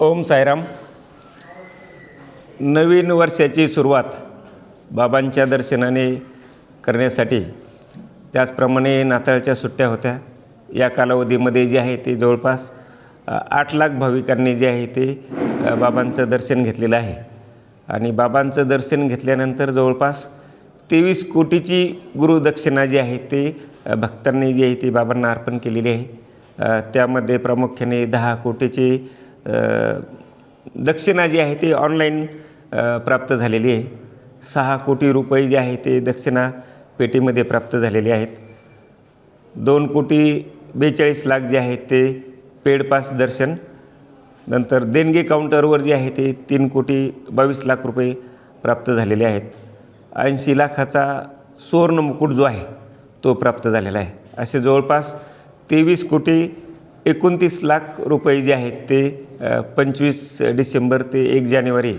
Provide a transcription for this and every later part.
ओम साईराम. नवीन वर्षाची सुरुवात बाबांच्या दर्शनाने करण्यासाठी त्याचप्रमाणे नाताळच्या सुट्ट्या होत्या. या कालावधीमध्ये जे आहे ते जवळपास आठ लाख भाविकांनी जे आहे ते बाबांचं दर्शन घेतलेलं आहे. आणि बाबांचं दर्शन घेतल्यानंतर जवळपास तेवीस कोटीची गुरुदक्षिणा जी आहे ते भक्तांनी जी आहे ती बाबांना अर्पण केलेली आहे. त्यामध्ये प्रामुख्याने दहा कोटीची दक्षिणा जी आहे ती ऑनलाईन प्राप्त झालेली आहे. सहा कोटी रुपये जे आहे ते दक्षिणा पेटीमध्ये प्राप्त झालेले आहेत. दोन कोटी बेचाळीस लाख जे आहेत ते पेडपास दर्शन. नंतर देणगी काउंटरवर जे आहे ते तीन कोटी बावीस लाख रुपये प्राप्त झालेले आहेत. ऐंशी लाखाचा सुवर्ण मुकुट जो आहे तो प्राप्त झालेला आहे. असे जवळपास तेवीस कोटी एकोणतीस लाख रुपये जे आहेत ते पंचवीस डिसेंबर ते एक जानेवारी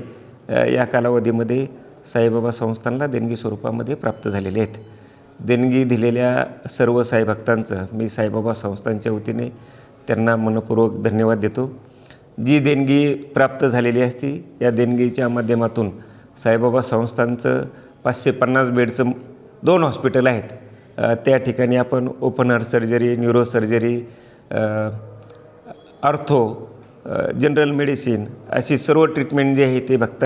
या कालावधीमध्ये साईबाबा संस्थानला देणगी स्वरूपामध्ये प्राप्त झालेले आहेत. देणगी दिलेल्या सर्व साईभक्तांचं मी साईबाबा संस्थांच्या वतीने त्यांना मनपूर्वक धन्यवाद देतो. जी देणगी प्राप्त झालेली असती या देणगीच्या माध्यमातून साईबाबा संस्थांचं पाचशे पन्नास बेडचं दोन हॉस्पिटल आहेत. त्या ठिकाणी आपण open heart surgery neuro surgery ortho general medicine अशी सर्व ट्रीटमेंट जी आहे ते बघता